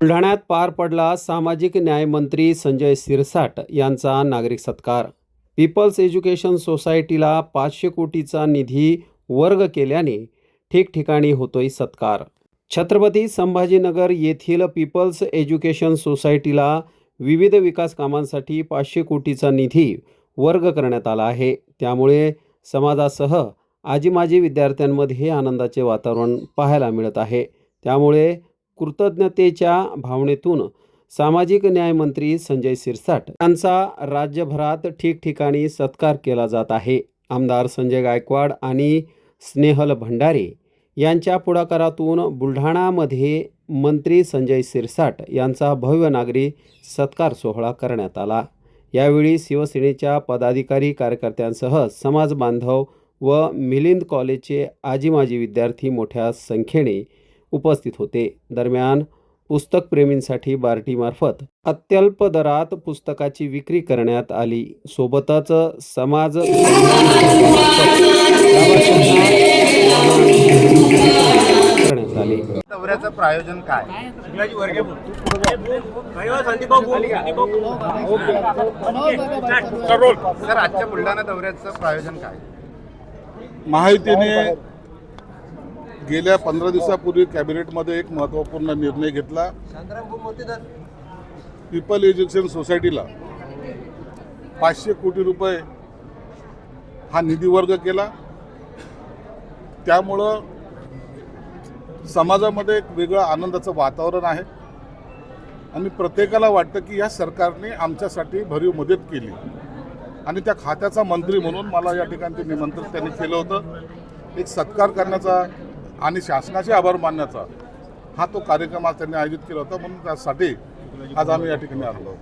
बुलढाण्यात पार पडला सामाजिक न्यायमंत्री संजय सिरसाट यांचा नागरिक सत्कार. पीपल्स एज्युकेशन सोसायटीला पाचशे कोटीचा निधी वर्ग केल्याने ठिकठिकाणी होतोय सत्कार. छत्रपती संभाजीनगर येथील पीपल्स एज्युकेशन सोसायटीला विविध विकास कामांसाठी पाचशे कोटीचा निधी वर्ग करण्यात आला आहे. त्यामुळे समाजासह आजी माजी विद्यार्थ्यांमध्ये आनंदाचे वातावरण पाहायला मिळत आहे. त्यामुळे कृतज्ञतेच्या भावनेतून सामाजिक न्यायमंत्री संजय सिरसाट यांचा राज्यभरात ठिकठिकाणी सत्कार केला जात आहे. आमदार संजय गायकवाड आणि स्नेहल भंडारे यांच्या पुढाकारातून बुलढाणामध्ये मंत्री संजय सिरसाट यांचा भव्य नागरी सत्कार सोहळा करण्यात आला. यावेळी शिवसेनेच्या पदाधिकारी कार्यकर्त्यांसह समाज बांधव व मिलिंद कॉलेजचे आजी माजी विद्यार्थी मोठ्या संख्येने उपस्थित होते. दरम्यान पुस्तकप्रेमींसाठी बार्टीमार्फत अत्यल्प दरात पुस्तकाची विक्री करण्यात आली. सोबतच समाज करण्यात आले. दौऱ्याचं प्रायोजन काय? सर आजच्या बुलढाणा दौऱ्याचं प्रायोजन काय? महायुतीने गेल्या पंधरा दिवसापूर्वी कॅबिनेटमध्ये एक महत्त्वपूर्ण निर्णय घेतला. पीपल एज्युकेशन सोसायटीला पाचशे कोटी रुपये हा निधी वर्ग केला. त्यामुळं समाजामध्ये एक वेगळं आनंदाचं वातावरण आहे. आणि प्रत्येकाला वाटतं की या सरकारने आमच्यासाठी भरीव मदत केली. आणि त्या खात्याचा मंत्री म्हणून मला या ठिकाणी निमंत्रण त्यांनी केलं होतं. एक सत्कार करण्याचा आणि शासनाचे आभार मानण्याचा हा तो कार्यक्रम आज त्यांनी आयोजित केला होता म्हणून त्यासाठी आज आम्ही या ठिकाणी आलो.